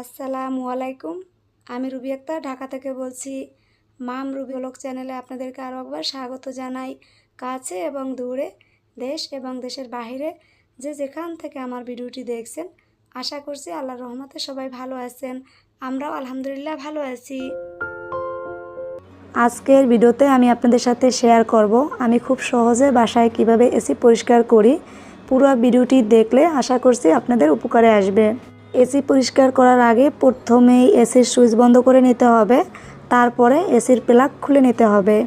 আসসালামু আলাইকুম। আমি রুবি আক্তার, ঢাকা থেকে বলছি, মাম রুবি ব্লগ চ্যানেলে আপনাদেরকে আরও একবার স্বাগত জানাই। কাছে এবং দূরে, দেশ এবং দেশের বাইরে যে যেখান থেকে আমার ভিডিওটি দেখছেন, আশা করছি আল্লাহর রহমতে সবাই ভালো আছেন। আমরাও আলহামদুলিল্লাহ ভালো আছি। আজকের ভিডিওতে আমি আপনাদের সাথে শেয়ার করব, আমি খুব সহজে বাসায় কীভাবে এসি পরিষ্কার করি, পুরো ভিডিওটি দেখলে আশা করছি আপনাদের উপকারে আসবে। এসি পরিষ্কার করার আগে প্রথমেই এসির সুইচ বন্ধ করে নিতে হবে। তারপরে এসির প্লাগ খুলে নিতে হবে।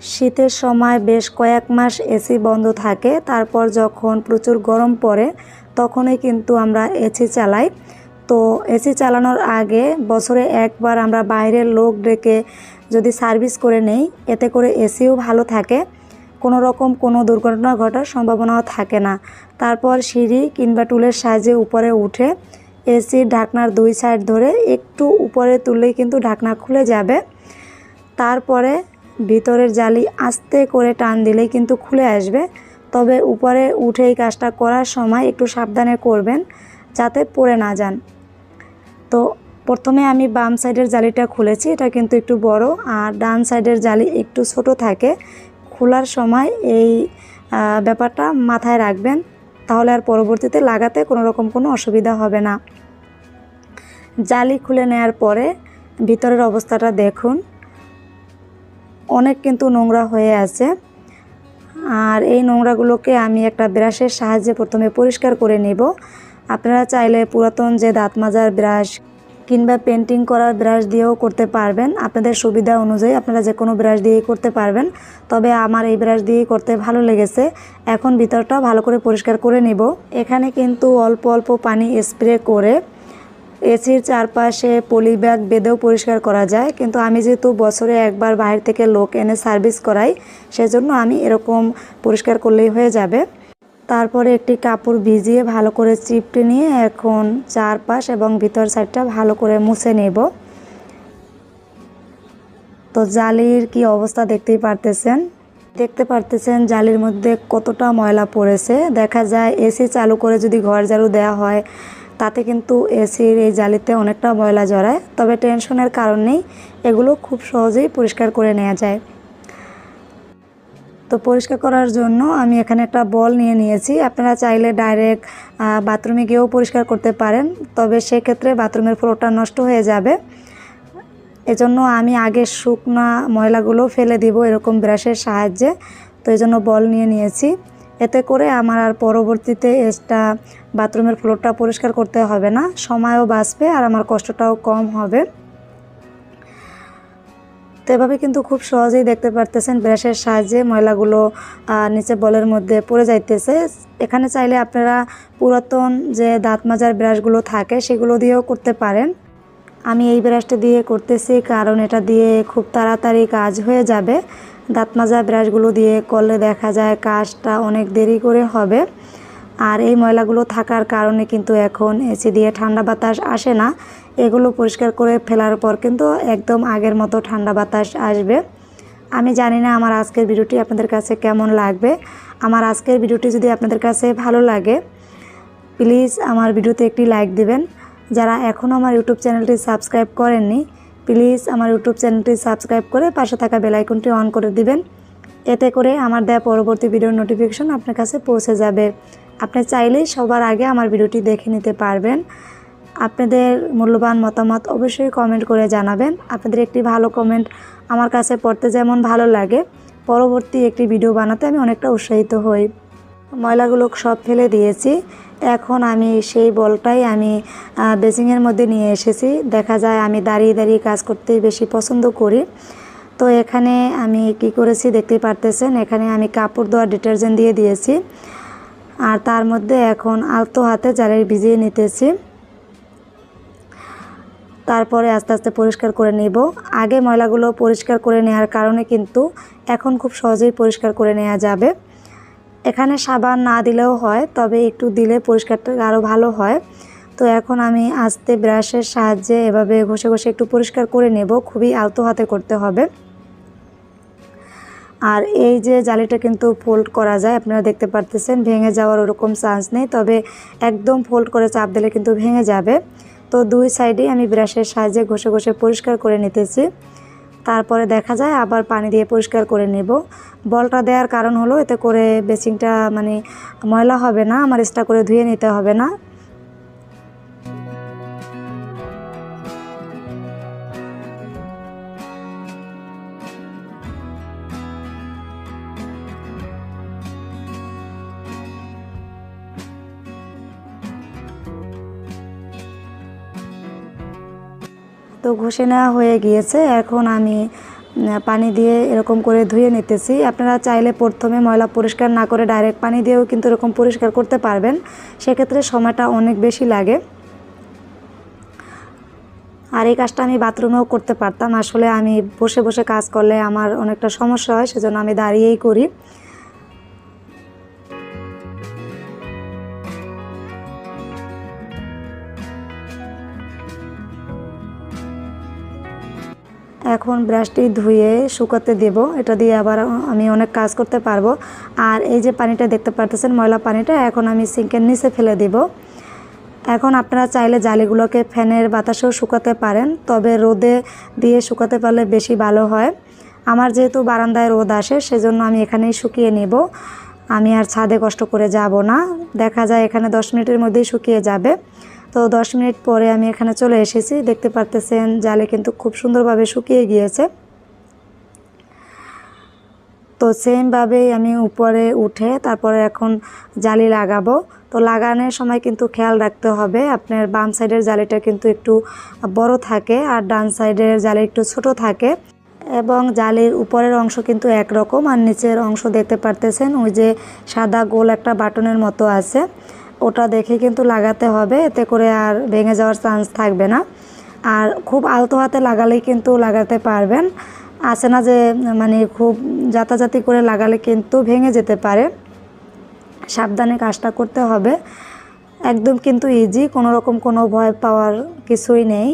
শীতের সময় বেশ কয়েক মাস এসি বন্ধ থাকে। তারপর যখন প্রচুর গরম পড়ে, তখনই কিন্তু আমরা এসি চালাই। তো এসি চালানোর আগে বছরে একবার আমরা বাইরের লোক ডেকে যদি সার্ভিস করে নেই, এতে করে এসিও ভালো থাকে। কোনো রকম কোনো দুর্ঘটনা ঘটার সম্ভাবনাও থাকে না। তারপর সিঁড়ি কিংবা টুলের সাহায্যে উপরে উঠে এসির ঢাকনার দুই সাইড ধরে একটু উপরে তুললেই কিন্তু ঢাকনা খুলে যাবে। তারপরে ভিতরের জালি আস্তে করে টান দিলেই কিন্তু খুলে আসবে। তবে উপরে উঠে এই কাজটা করার সময় একটু সাবধানে করবেন যাতে পড়ে না যান। তো প্রথমে আমি বাম সাইডের জালিটা খুলেছি, এটা কিন্তু একটু বড়, আর ডান সাইডের জালি একটু ছোট থাকে। খোলার সময় এই ব্যাপারটা মাথায় রাখবেন। তাহলে আর পরবর্তীতে লাগাতে কোনো রকম কোনো অসুবিধা হবে না। জালি খুলে নেওয়ার পরে ভিতরের অবস্থাটা দেখুন। অনেক কিন্তু নোংরা হয়ে আছে। আর এই নোংরাগুলোকে আমি একটা ব্রাশের সাহায্যে প্রথমে পরিষ্কার করে নেব। আপনারা চাইলে পুরাতন যে দাঁত মাজার ব্রাশ কিংবা পেন্টিং করার ব্রাশ দিয়েও করতে পারবেন। আপনাদের সুবিধা অনুযায়ী আপনারা যে কোনো ব্রাশ দিয়েই করতে পারবেন। তবে আমার এই ব্রাশ দিয়েই করতে ভালো লেগেছে। এখন ভিতরটা ভালো করে পরিষ্কার করে নেব। এখানে কিন্তু অল্প অল্প পানি স্প্রে করে এসির চারপাশে পলি ব্যাগ বেঁধেও পরিষ্কার করা যায়। কিন্তু আমি যেহেতু বছরে একবার বাইরে থেকে লোক এনে সার্ভিস করাই, সেজন্য আমি এরকম পরিষ্কার করলেই হয়ে যাবে। তারপরে একটি কাপড় ভিজিয়ে ভালো করে চিপটে নিয়ে এখন চারপাশ এবং ভিতর সাইডটা ভালো করে মুছে নেব। তো জালির কি অবস্থা দেখতেই পারতেছেন? দেখতে পারতেছেন জালির মধ্যে কতটা ময়লা পড়েছে। দেখা যায় এসি চালু করে যদি ঘর ঝাড়ু দেওয়া হয়, তাতে কিন্তু এসির এই জালিতে অনেকটা ময়লা জড়ায়। তবে টেনশনের কারণেই এগুলো খুব সহজেই পরিষ্কার করে নেওয়া যায়। তো পরিষ্কার করার জন্য আমি এখানে একটা বল নিয়ে নিয়েছি। আপনারা চাইলে ডাইরেক্ট বাথরুমে গিয়েও পরিষ্কার করতে পারেন। তবে সেক্ষেত্রে বাথরুমের ফ্লোরটা নষ্ট হয়ে যাবে। এজন্য আমি আগে শুকনা ময়লাগুলো ফেলে দিব এরকম ব্রাশের সাহায্যে। তো এই জন্য বল নিয়ে নিয়েছি। এতে করে আমার আর পরবর্তীতে এসটা বাথরুমের ফ্লোরটা পরিষ্কার করতে হবে না। সময়ও বাঁচবে আর আমার কষ্টটাও কম হবে। তো এভাবে কিন্তু খুব সহজেই দেখতে পারতেছেন ব্রাশের সাহায্যে ময়লাগুলো নিচে বলের মধ্যে পড়ে যাইতেছে। এখানে চাইলে আপনারা পুরাতন যে দাঁত মাজার ব্রাশগুলো থাকে সেগুলো দিয়েও করতে পারেন। আমি এই ব্রাশটা দিয়ে করতেছি কারণ এটা দিয়ে খুব তাড়াতাড়ি কাজ হয়ে যাবে। দাঁত মাজা ব্রাশগুলো দিয়ে করলে দেখা যায় কাজটা অনেক দেরি করে হবে। আর এই ময়লাগুলো থাকার কারণে কিন্তু এখন এসি দিয়ে ঠান্ডা বাতাস আসে না। এগুলো পরিষ্কার করে ফেলার পর কিন্তু একদম আগের মতো ঠান্ডা বাতাস আসবে। আমি জানি না আমার আজকের ভিডিওটি আপনাদের কাছে কেমন লাগবে। আমার আজকের ভিডিওটি যদি আপনাদের কাছে ভালো লাগে, প্লিজ আমার ভিডিওতে একটি লাইক দিবেন। যারা এখনও আমার ইউটিউব চ্যানেলটি সাবস্ক্রাইব করেননি, প্লিজ আমার ইউটিউব চ্যানেলটি সাবস্ক্রাইব করে পাশে থাকা বেলাইকনটি অন করে দিবেন। এতে করে আমার দেওয়া পরবর্তী ভিডিওর নোটিফিকেশন আপনার কাছে পৌঁছে যাবে। আপনি চাইলেই সবার আগে আমার ভিডিওটি দেখে নিতে পারবেন। আপনাদের মূল্যবান মতামত অবশ্যই কমেন্ট করে জানাবেন। আপনাদের একটি ভালো কমেন্ট আমার কাছে পড়তে যেমন ভালো লাগে। পরবর্তী একটি ভিডিও বানাতে আমি অনেকটা উৎসাহিত হই। ময়লাগুলো সব ফেলে দিয়েছি। এখন আমি সেই বলটাই আমি বেসিংয়ের মধ্যে নিয়ে এসেছি। দেখা যায় আমি দাঁড়িয়ে দাঁড়িয়ে কাজ করতে বেশি পছন্দ করি। তো এখানে আমি কি করেছি দেখতে পারতেছেন? এখানে আমি কাপড় ধোয়ার ডিটারজেন্ট দিয়ে দিয়েছি। আর তার মধ্যে এখন আলতো হাতে জালের ভিজিয়ে নিতেছি। তারপরে আস্তে আস্তে পরিষ্কার করে নেব। আগে ময়লাগুলো পরিষ্কার করে নেওয়ার কারণে কিন্তু এখন খুব সহজেই পরিষ্কার করে নেওয়া যাবে। এখানে সাবান না দিলেও হয়, তবে একটু দিলে পরিষ্কারটা আরও ভালো হয়। তো এখন আমি আস্তে ব্রাশের সাহায্যে এভাবে ঘষে ঘষে একটু পরিষ্কার করে নেব, খুবই আলতো হাতে করতে হবে। আর এই যে জালিটা কিন্তু ফোল্ড করা যায়, আপনারা দেখতে পারতেছেন, ভেঙে যাওয়ার ওরকম চান্স নেই, তবে একদম ফোল্ড করে চাপ দিলে কিন্তু ভেঙে যাবে। তো দুই সাইডেই আমি ব্রাশের সাহায্যে ঘষে ঘষে পরিষ্কার করে নিতেছি। তারপরে দেখা যায় আবার পানি দিয়ে পরিষ্কার করে নেব। বলটা দেওয়ার কারণ হলো এতে করে বেসিংটা মানে ময়লা হবে না, আমার এক্সট্রা করে ধুয়ে নিতে হবে না। তো ঘষে নেওয়া হয়ে গিয়েছে। এখন আমি পানি দিয়ে এরকম করে ধুয়ে নিতেছি। আপনারা চাইলে প্রথমে ময়লা পরিষ্কার না করে ডাইরেক্ট পানি দিয়েও কিন্তু এরকম পরিষ্কার করতে পারবেন। সেক্ষেত্রে সময়টা অনেক বেশি লাগে। আর এই কাজটা আমি বাথরুমেও করতে পারতাম। আসলে আমি বসে বসে কাজ করলে আমার অনেকটা সমস্যা হয়, সেজন্য আমি দাঁড়িয়েই করি। এখন ব্রাশটি ধুয়ে শুকাতে দেব। এটা দিয়ে আবার আমি অনেক কাজ করতে পারব। আর এই যে পানিটা দেখতে পারতেছেন, ময়লা পানিটা এখন আমি সিঙ্কের নিচে ফেলে দেব। এখন আপনারা চাইলে জালিগুলোকে ফ্যানের বাতাসেও শুকাতে পারেন, তবে রোদে দিয়ে শুকাতে পারলে বেশি ভালো হয়। আমার যেহেতু বারান্দায় রোদ আসে, সেজন্য আমি এখানেই শুকিয়ে নেব। আমি আর ছাদে কষ্ট করে যাব না। দেখা যায় এখানে দশ মিনিটের মধ্যেই শুকিয়ে যাবে। তো দশ মিনিট পরে আমি এখানে চলে এসেছি। দেখতে পারতেছেন জালে কিন্তু খুব সুন্দরভাবে শুকিয়ে গিয়েছে। তো সেমভাবেই আমি উপরে উঠে তারপরে এখন জালি লাগাবো। তো লাগানোর সময় কিন্তু খেয়াল রাখতে হবে, আপনার বাম সাইডের জালিটা কিন্তু একটু বড় থাকে আর ডান সাইডের জালি একটু ছোট থাকে। এবং জালির উপরের অংশ কিন্তু একরকম আর নিচের অংশ দেখতে পারতেছেন ওই যে সাদা গোল একটা বাটনের মতো আছে। ওটা দেখে কিন্তু লাগাতে হবে। এতে করে আর ভেঙে যাওয়ার চান্স থাকবে না। আর খুব আলতো হাতে লাগালেই কিন্তু লাগাতে পারবেন। আছে না যে মানে খুব যাতাযাতি করে লাগালে কিন্তু ভেঙে যেতে পারে। সাবধানে কাজটা করতে হবে। একদম কিন্তু ইজি কোনো রকম কোনো ভয় পাওয়ার কিছুই নেই।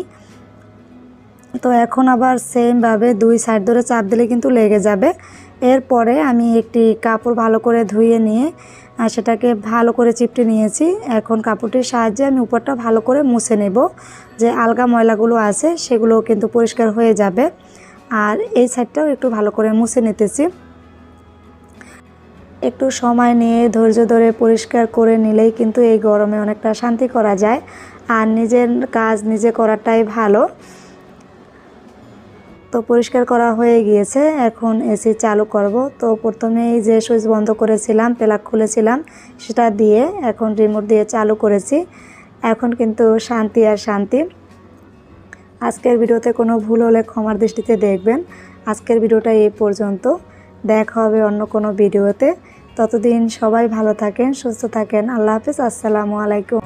তো এখন আবার সেমভাবে দুই সাইড ধরে চাপ দিলে কিন্তু লেগে যাবে। এরপরে আমি একটি কাপড় ভালো করে ধুয়ে নিয়ে আর সেটাকে ভালো করে চিপটে নিয়েছি। এখন কাপড়টির সাহায্যে আমি উপরটা ভালো করে মুছে নেব। যে আলগা ময়লাগুলো আছে সেগুলো কিন্তু পরিষ্কার হয়ে যাবে। আর এই সাইডটাও একটু ভালো করে মুছে নিতেছি। একটু সময় নিয়ে ধৈর্য ধরে পরিষ্কার করে নিলেই কিন্তু এই গরমে অনেকটা শান্তি করা যায়। আর নিজের কাজ নিজে করাটাই ভালো। তো পরিষ্কার করা হয়ে গিয়েছে। এখন এসি চালু করব। তো প্রথমে এই যে সুইচ বন্ধ করেছিলাম, প্লাগ খুলেছিলাম, সেটা দিয়ে এখন রিমোট দিয়ে চালু করেছি। এখন কিন্তু শান্তি আর শান্তি। আজকের ভিডিওতে কোনো ভুল হলে ক্ষমার দৃষ্টিতে দেখবেন। আজকের ভিডিওটা এই পর্যন্ত। দেখা হবে অন্য কোনো ভিডিওতে। ততদিন সবাই ভালো থাকেন, সুস্থ থাকেন। আল্লাহ হাফিজ। আসসালামু আলাইকুম।